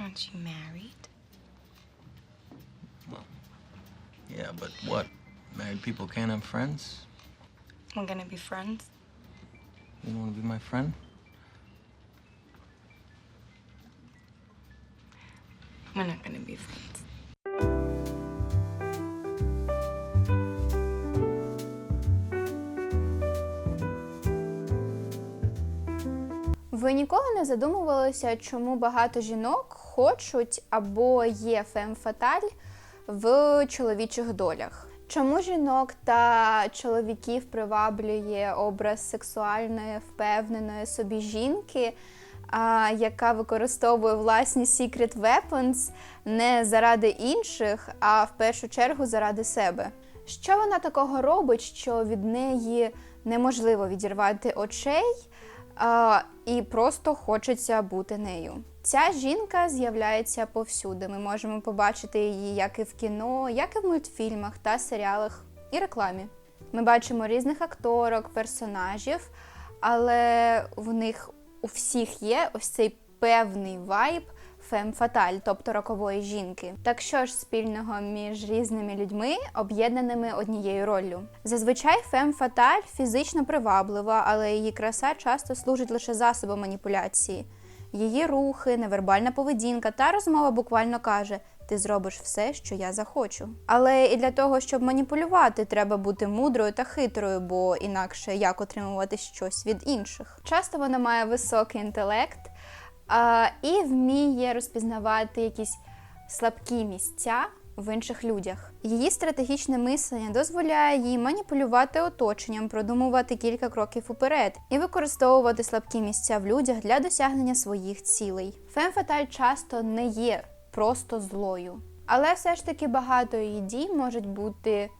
Aren't you married? Well, Yeah, but what? Married people can't have friends? We're gonna be friends. You don't want be my friend? We're not gonna be friends. Ви ніколи не задумувалися, чому багато жінок хочуть або є фем-фаталь в чоловічих долях? Чому жінок та чоловіків приваблює образ сексуальної, впевненої собі жінки, яка використовує власні secret weapons не заради інших, а в першу чергу заради себе? Що вона такого робить, що від неї неможливо відірвати очей? а, і просто хочеться бути нею. Ця жінка з'являється повсюди. Ми можемо побачити її як і в кіно, як і в мультфільмах та серіалах і рекламі. Ми бачимо різних акторок, персонажів, але в них у всіх є ось цей певний вайб фем-фаталь, тобто рокової жінки. Так що ж спільного між різними людьми, об'єднаними однією роллю? Зазвичай фем-фаталь фізично приваблива, але її краса часто служить лише засобом маніпуляції. Її рухи, невербальна поведінка та розмова буквально каже: ти зробиш все, що я захочу. Але і для того, щоб маніпулювати, треба бути мудрою та хитрою, бо інакше як отримувати щось від інших. Часто вона має високий інтелект а, і вміє розпізнавати якісь слабкі місця в інших людях. Її стратегічне мислення дозволяє їй маніпулювати оточенням, продумувати кілька кроків уперед і використовувати слабкі місця в людях для досягнення своїх цілей. Фемфаталь часто не є просто злою, але все ж таки багато її дій можуть бути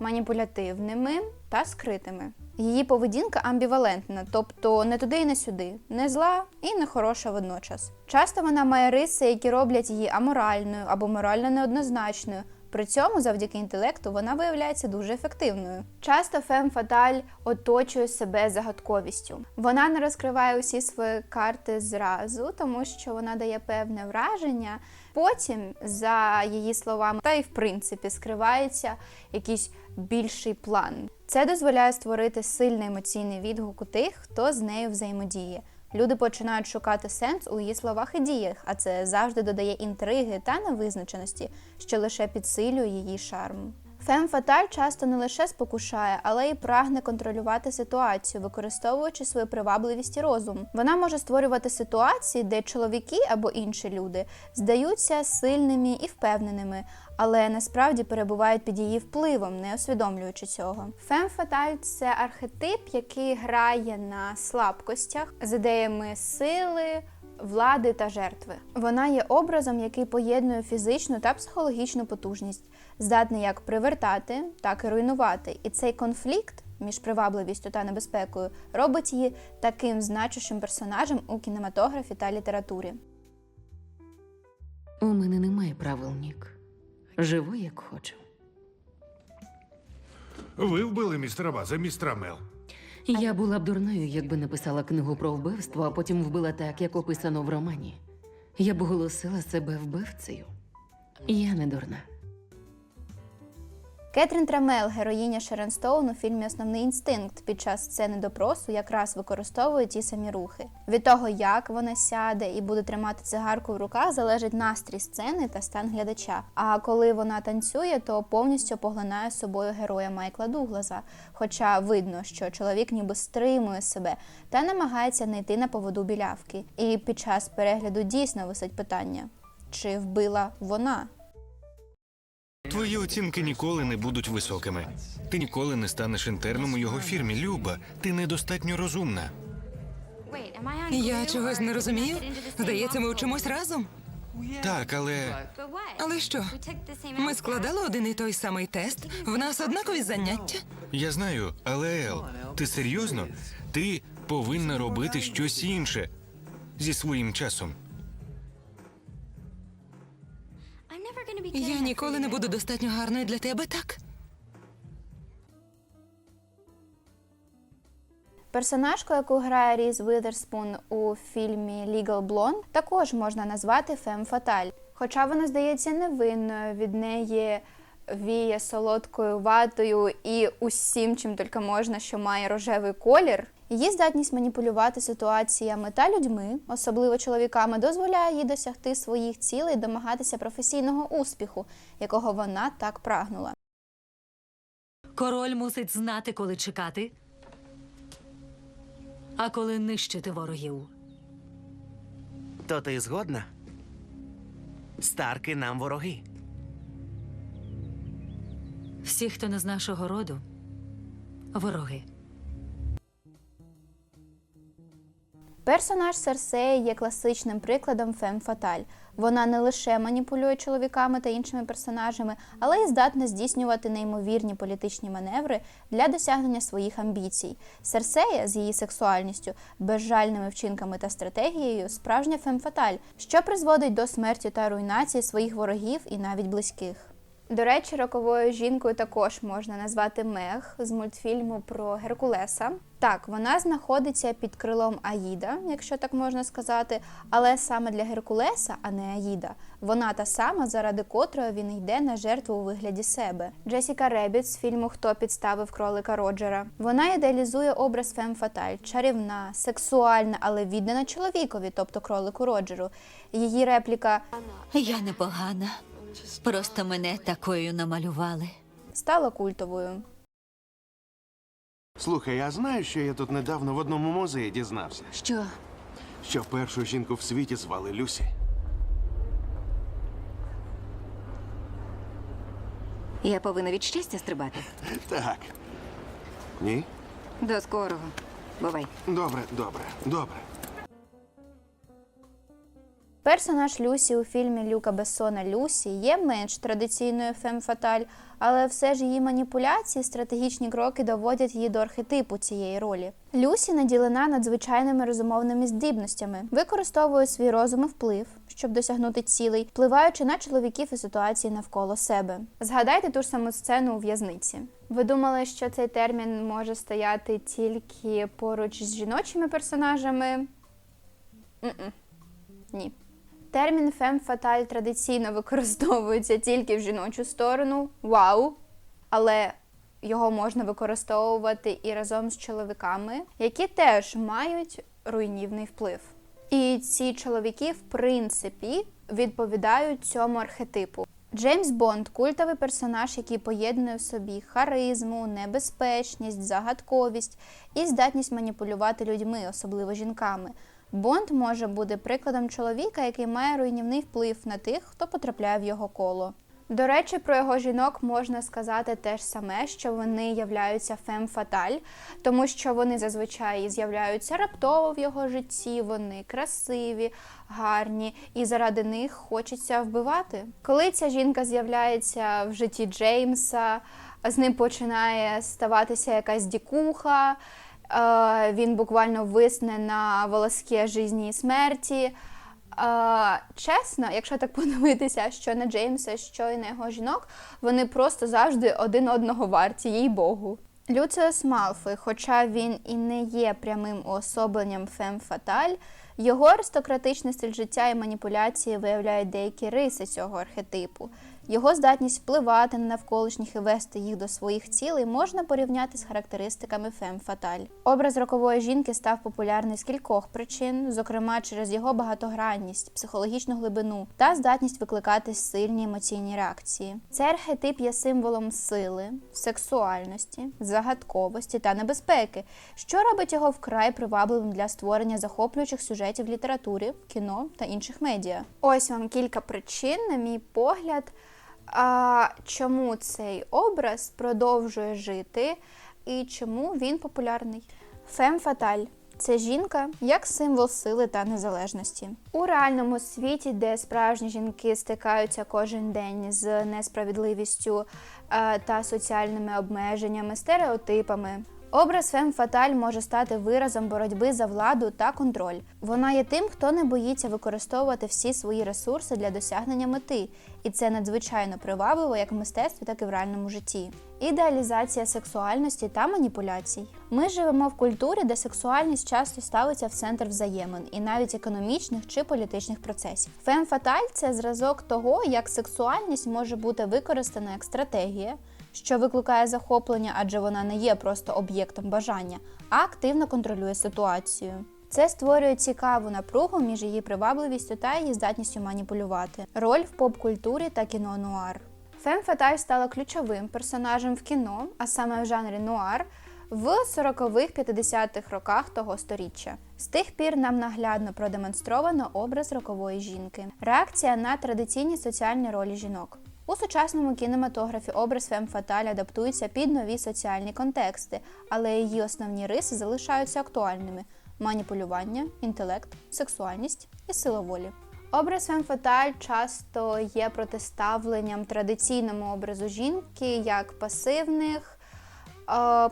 маніпулятивними та скритими. Її поведінка амбівалентна, тобто не туди і не сюди, не зла і не хороша водночас. Часто вона має риси, які роблять її аморальною або морально неоднозначною. При цьому, завдяки інтелекту, вона виявляється дуже ефективною. Часто фем фаталь оточує себе загадковістю. Вона не розкриває усі свої карти зразу, тому що вона дає певне враження. Потім, за її словами, та й в принципі скривається якийсь більший план. Це дозволяє створити сильний емоційний відгук у тих, хто з нею взаємодіє. Люди починають шукати сенс у її словах і діях, а це завжди додає інтриги та невизначеності, що лише підсилює її шарм. Фем Фаталь часто не лише спокушає, але й прагне контролювати ситуацію, використовуючи свою привабливість і розум. Вона може створювати ситуації, де чоловіки або інші люди здаються сильними і впевненими, але насправді перебувають під її впливом, не усвідомлюючи цього. Фем Фаталь це архетип, який грає на слабкостях з ідеями сили. Влади та жертви. Вона є образом, який поєднує фізичну та психологічну потужність, здатний як привертати, так і руйнувати. І цей конфлікт між привабливістю та небезпекою робить її таким значущим персонажем у кінематографі та літературі. У мене немає правил, Нік. Живу як хочу. Ви вбили містера База, містера Мел. Я була б дурною, якби написала книгу про вбивство, а потім вбила так, як описано в романі. Я б оголосила себе вбивцею. Я не дурна. Кетрін Трамел, героїня Шерон Стоун у фільмі Основний інстинкт під час сцени допросу якраз використовує ті самі рухи. Від того, як вона сяде і буде тримати цигарку в руках, залежить настрій сцени та стан глядача. А коли вона танцює, то повністю поглинає собою героя Майкла Дугласа. Хоча видно, що чоловік ніби стримує себе та намагається не йти на поводу білявки. І під час перегляду дійсно висить питання: чи вбила вона? Твої оцінки ніколи не будуть високими. Ти ніколи не станеш інтерном у його фірмі. Люба, ти недостатньо розумна. Я чогось не розумію. Здається, ми вчимось разом. Так, але Але що? Ми складали один і той самий тест. В нас однакові заняття. я знаю, але Ел, ти серйозно? Ти повинна робити щось інше зі своїм часом. Я ніколи не буду достатньо гарною для тебе, так? Персонажку, яку грає Різ Вітерспун у фільмі Legal Blonde, також можна назвати фем фаталь. Хоча вона здається невинною, від неї віє солодкою ватою і усім, чим тільки можна, що має рожевий колір. Її здатність маніпулювати ситуаціями та людьми, особливо чоловіками, дозволяє їй досягти своїх цілей і домагатися професійного успіху, якого вона так прагнула. Король мусить знати, коли чекати, а коли нищити ворогів. То ти згодна? Старки нам вороги. Всі, хто не з нашого роду, вороги. Персонаж Серсеї є класичним прикладом фем фаталь. Вона не лише маніпулює чоловіками та іншими персонажами, але й здатна здійснювати неймовірні політичні маневри для досягнення своїх амбіцій. Серсея з її сексуальністю, безжальними вчинками та стратегією справжня фем фаталь, що призводить до смерті та руйнації своїх ворогів і навіть близьких. До речі, роковою жінкою також можна назвати Мег з мультфільму про Геркулеса. Так, вона знаходиться під крилом Аїда, якщо так можна сказати, але саме для Геркулеса, а не Аїда, вона та сама, заради котрої він йде на жертву у вигляді себе. Джесіка Ребіт з фільму Хто підставив кролика Роджера. Вона ідеалізує образ Фем Фаталь, чарівна, сексуальна, але віддана чоловікові, тобто кролику Роджеру. Її репліка Я непогана. Просто мене такою намалювали. стала культовою. Слухай, а знаєш, що я тут недавно в одному музеї дізнався? Що? Що першу жінку в світі звали Люсі. Я повинна від щастя стрибати. Так. Ні? До скорого. Бувай. Добре, добре, добре. Персонаж Люсі у фільмі Люка Бессона Люсі є менш традиційною фем фаталь, але все ж її маніпуляції, стратегічні кроки доводять її до архетипу цієї ролі. Люсі наділена надзвичайними розумовними здібностями, використовує свій розум і вплив, щоб досягнути цілей, впливаючи на чоловіків і ситуації навколо себе. Згадайте ту ж саму сцену у в'язниці. Ви думали, що цей термін може стояти тільки поруч з жіночими персонажами? Ні. Термін фем фаталь традиційно використовується тільки в жіночу сторону. Вау! Але його можна використовувати і разом з чоловіками, які теж мають руйнівний вплив. І ці чоловіки, в принципі, відповідають цьому архетипу. Джеймс Бонд культовий персонаж, який поєднує в собі харизму, небезпечність, загадковість і здатність маніпулювати людьми, особливо жінками. Бонд може бути прикладом чоловіка, який має руйнівний вплив на тих, хто потрапляє в його коло. До речі, про його жінок можна сказати те ж саме, що вони являються фем фаталь, тому що вони зазвичай з'являються раптово в його житті, вони красиві, гарні, і заради них хочеться вбивати. Коли ця жінка з'являється в житті Джеймса, з ним починає ставатися якась дікуха. Е, Він буквально висне на волоске житті і смерті. Е, Чесно, якщо так подивитися, що на Джеймса, що і на його жінок, вони просто завжди один одного варті, їй Богу. Люциус Малфой, хоча він і не є прямим уособленням фем фаталь, його аристократичний стиль життя і маніпуляції виявляють деякі риси цього архетипу. Його здатність впливати на навколишніх і вести їх до своїх цілей можна порівняти з характеристиками фем фаталь. Образ рокової жінки став популярний з кількох причин, зокрема через його багатогранність, психологічну глибину та здатність викликати сильні емоційні реакції. Цей архетип є символом сили, сексуальності, загадковості та небезпеки, що робить його вкрай привабливим для створення захоплюючих сюжетів в літературі, кіно та інших медіа. Ось вам кілька причин, на мій погляд. А чому цей образ продовжує жити і чому він популярний? Фем фаталь це жінка як символ сили та незалежності. У реальному світі, де справжні жінки стикаються кожен день з несправедливістю е, та соціальними обмеженнями, стереотипами, Образ фем фаталь може стати виразом боротьби за владу та контроль. Вона є тим, хто не боїться використовувати всі свої ресурси для досягнення мети, і це надзвичайно привабливо як в мистецтві, так і в реальному житті. Ідеалізація сексуальності та маніпуляцій. Ми живемо в культурі, де сексуальність часто ставиться в центр взаємин і навіть економічних чи політичних процесів. Фем фаталь це зразок того, як сексуальність може бути використана як стратегія, що викликає захоплення, адже вона не є просто об'єктом бажання, а активно контролює ситуацію. Це створює цікаву напругу між її привабливістю та її здатністю маніпулювати. Роль в поп-культурі та кіно нуар. Фем Фаталь стала ключовим персонажем в кіно, а саме в жанрі нуар, в 40-х-50-х роках того сторіччя. З тих пір нам наглядно продемонстровано образ рокової жінки, реакція на традиційні соціальні ролі жінок. У сучасному кінематографі образ Фем Фаталь адаптується під нові соціальні контексти, але її основні риси залишаються актуальними: маніпулювання, інтелект, сексуальність і сила волі. Образ Фем Фаталь часто є протиставленням традиційному образу жінки як пасивних,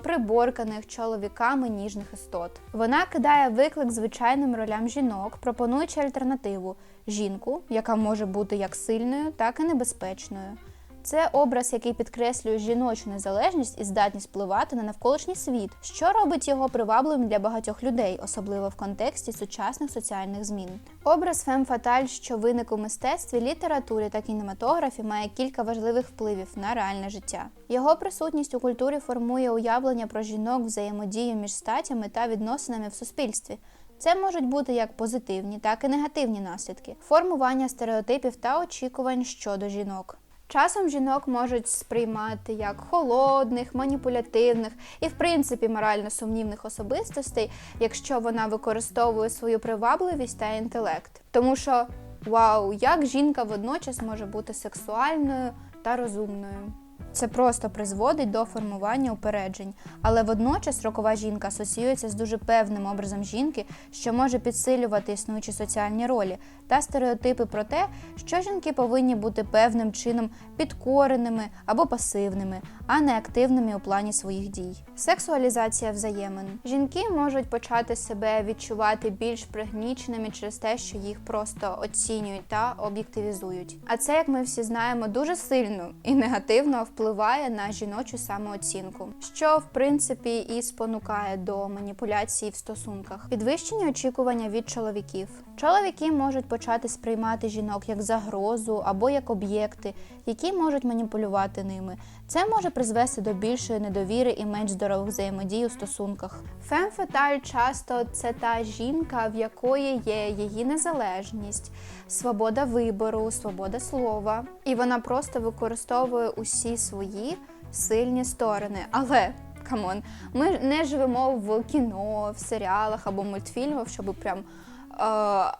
приборканих чоловіками ніжних істот. Вона кидає виклик звичайним ролям жінок, пропонуючи альтернативу жінку, яка може бути як сильною, так і небезпечною. Це образ, який підкреслює жіночу незалежність і здатність впливати на навколишній світ, що робить його привабливим для багатьох людей, особливо в контексті сучасних соціальних змін. Образ фем фаталь, що виник у мистецтві, літературі та кінематографі, має кілька важливих впливів на реальне життя. Його присутність у культурі формує уявлення про жінок, взаємодію між статями та відносинами в суспільстві. Це можуть бути як позитивні, так і негативні наслідки, формування стереотипів та очікувань щодо жінок. Часом жінок можуть сприймати як холодних, маніпулятивних і, в принципі, морально сумнівних особистостей, якщо вона використовує свою привабливість та інтелект. Тому що вау, як жінка водночас може бути сексуальною та розумною. Це просто призводить до формування упереджень, але водночас рокова жінка асоціюється з дуже певним образом жінки, що може підсилювати існуючі соціальні ролі та стереотипи про те, що жінки повинні бути певним чином підкореними або пасивними, а не активними у плані своїх дій. Сексуалізація взаємин. Жінки можуть почати себе відчувати більш пригніченими через те, що їх просто оцінюють та об'єктивізують. А це, як ми всі знаємо, дуже сильно і негативно впливає на жіночу самооцінку, що в принципі і спонукає до маніпуляцій в стосунках. Підвищені очікування від чоловіків. Чоловіки можуть почати сприймати жінок як загрозу або як об'єкти, які можуть маніпулювати ними. Це може призвести до більшої недовіри і менш здорових взаємодій у стосунках. Фем фаталь часто це та жінка, в якої є її незалежність, свобода вибору, свобода слова, і вона просто використовує усі свої сильні сторони. Але камон, ми не живемо в кіно, в серіалах або мультфільмах, щоб прям е,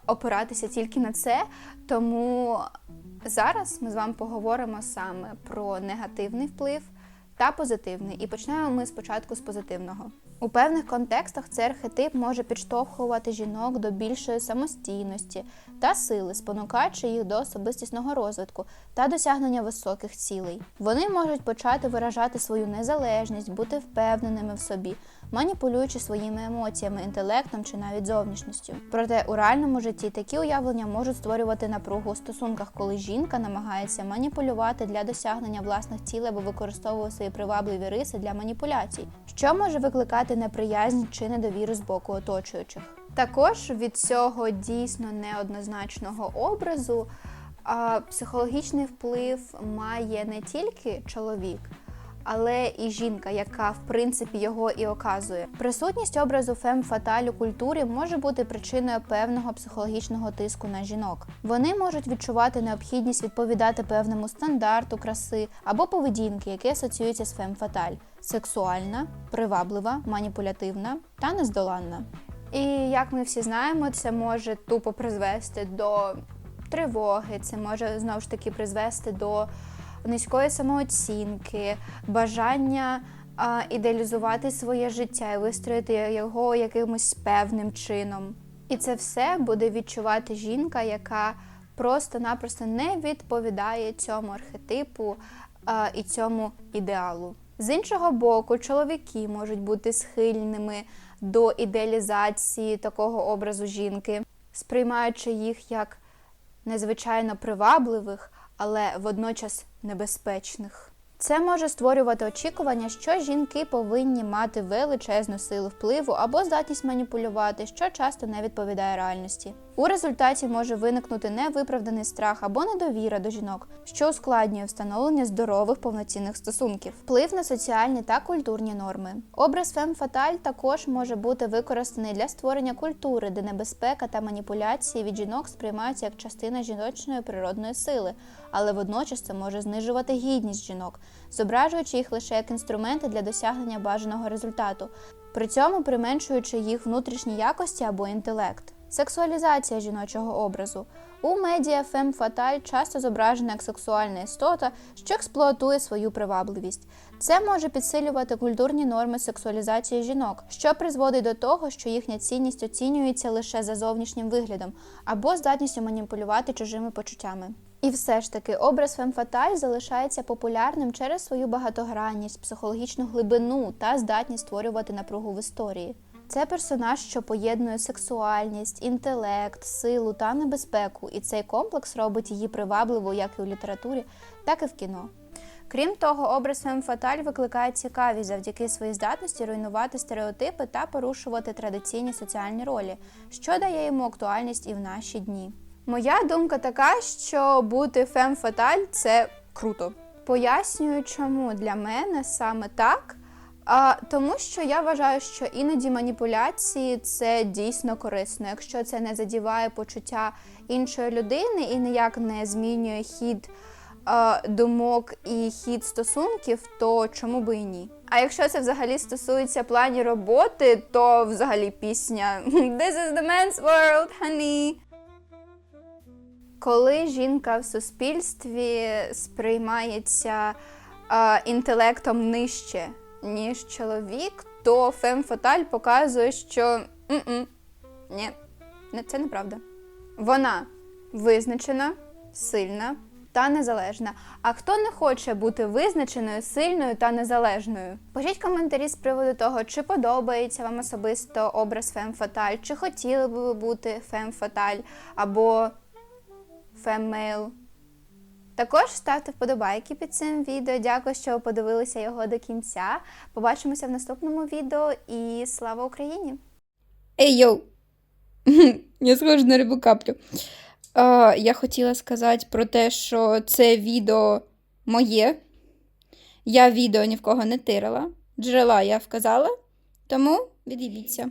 опиратися тільки на це. Тому зараз ми з вами поговоримо саме про негативний вплив та позитивний. І почнемо ми спочатку з позитивного. У певних контекстах цей архетип може підштовхувати жінок до більшої самостійності та сили, спонукаючи їх до особистісного розвитку та досягнення високих цілей. Вони можуть почати виражати свою незалежність, бути впевненими в собі, маніпулюючи своїми емоціями, інтелектом чи навіть зовнішністю. Проте у реальному житті такі уявлення можуть створювати напругу у стосунках, коли жінка намагається маніпулювати для досягнення власних цілей або використовує свої привабливі риси для маніпуляцій, що може викликати неприязнь чи недовіру з боку оточуючих. Також від цього дійсно неоднозначного образу а, психологічний вплив має не тільки чоловік, але і жінка, яка в принципі його і оказує. Присутність образу фем фаталь у культурі може бути причиною певного психологічного тиску на жінок. Вони можуть відчувати необхідність відповідати певному стандарту краси або поведінки, які асоціюються з фем фаталь сексуальна, приваблива, маніпулятивна та нездоланна. І як ми всі знаємо, це може тупо призвести до тривоги, це може знову ж таки призвести до низької самооцінки, бажання а, ідеалізувати своє життя і вистроїти його якимось певним чином. І це все буде відчувати жінка, яка просто-напросто не відповідає цьому архетипу а, і цьому ідеалу. З іншого боку, чоловіки можуть бути схильними до ідеалізації такого образу жінки, сприймаючи їх як незвичайно привабливих, але водночас небезпечних. Це може створювати очікування, що жінки повинні мати величезну силу впливу або здатність маніпулювати, що часто не відповідає реальності. У результаті може виникнути невиправданий страх або недовіра до жінок, що ускладнює встановлення здорових повноцінних стосунків, вплив на соціальні та культурні норми. Образ фем фаталь також може бути використаний для створення культури, де небезпека та маніпуляції від жінок сприймаються як частина жіночної природної сили, але водночас це може знижувати гідність жінок, зображуючи їх лише як інструменти для досягнення бажаного результату, при цьому применшуючи їх внутрішні якості або інтелект. Сексуалізація жіночого образу. У медіа фем фаталь часто зображена як сексуальна істота, що експлуатує свою привабливість. Це може підсилювати культурні норми сексуалізації жінок, що призводить до того, що їхня цінність оцінюється лише за зовнішнім виглядом або здатністю маніпулювати чужими почуттями. І все ж таки, образ фем фаталь залишається популярним через свою багатогранність, психологічну глибину та здатність створювати напругу в історії. Це персонаж, що поєднує сексуальність, інтелект, силу та небезпеку, і цей комплекс робить її привабливою як і у літературі, так і в кіно. Крім того, образ фем фаталь викликає цікавість завдяки своїй здатності руйнувати стереотипи та порушувати традиційні соціальні ролі, що дає йому актуальність і в наші дні. Моя думка така, що бути фем фаталь це круто. Пояснюю, чому для мене саме так. А, тому що я вважаю, що іноді маніпуляції це дійсно корисно, якщо це не задіває почуття іншої людини і ніяк не змінює хід а, думок і хід стосунків, то чому би і ні? А якщо це взагалі стосується плані роботи, то взагалі пісня This is the man's world, honey. Коли жінка в суспільстві сприймається а, інтелектом нижче, ніж чоловік, то фем фаталь показує, що ні, це неправда. Вона визначена, сильна та незалежна. А хто не хоче бути визначеною, сильною та незалежною? Пишіть коментарі з приводу того, чи подобається вам особисто образ фем фаталь, чи хотіли б ви бути фем фаталь або феммейл. Також ставте вподобайки під цим відео. Дякую, що подивилися його до кінця. Побачимося в наступному відео і слава Україні! Ей йоу! Я схожу на рибу каплю. А, я хотіла сказати про те, що це відео моє. Я відео ні в кого не тирила. Джерела я вказала, тому відійдіться.